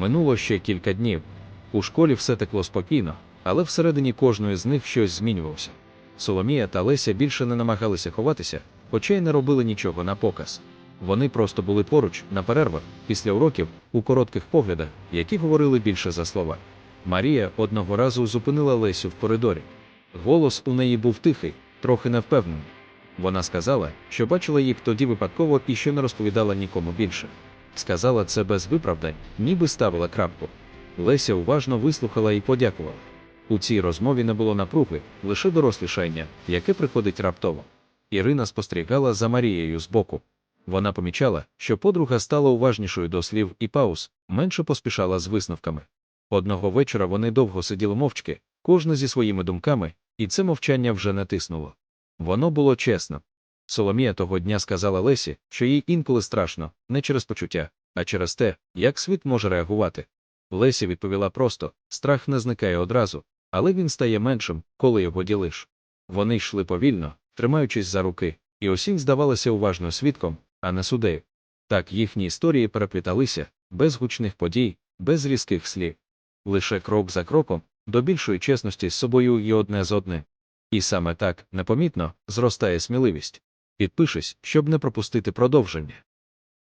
Минуло ще кілька днів. У школі все текло спокійно, але всередині кожної з них щось змінювалося. Соломія та Леся більше не намагалися ховатися, хоча й не робили нічого на показ. Вони просто були поруч на перервах, після уроків, у коротких поглядах, які говорили більше за слова. Марія одного разу зупинила Лесю в коридорі. Голос у неї був тихий, трохи невпевнений. Вона сказала, що бачила їх тоді випадково і що не розповідала нікому більше. Сказала це без виправдань, ніби ставила крапку. Леся уважно вислухала і подякувала. У цій розмові не було напруги, лише дорослішання, яке приходить раптово. Ірина спостерігала за Марією збоку. Вона помічала, що подруга стала уважнішою до слів і пауз, менше поспішала з висновками. Одного вечора вони довго сиділи мовчки, кожна зі своїми думками, і це мовчання вже не тиснуло. Воно було чесно. Соломія того дня сказала Лесі, що їй інколи страшно, не через почуття, а через те, як світ може реагувати. Леся відповіла просто: страх не зникає одразу, але він стає меншим, коли його ділиш. Вони йшли повільно, тримаючись за руки, і усім здавалося уважно свідком, а не судею. Так їхні історії перепліталися, без гучних подій, без різких слів. Лише крок за кроком, до більшої чесності з собою і одне з одним. І саме так, непомітно, зростає сміливість. Підпишись, щоб не пропустити продовження.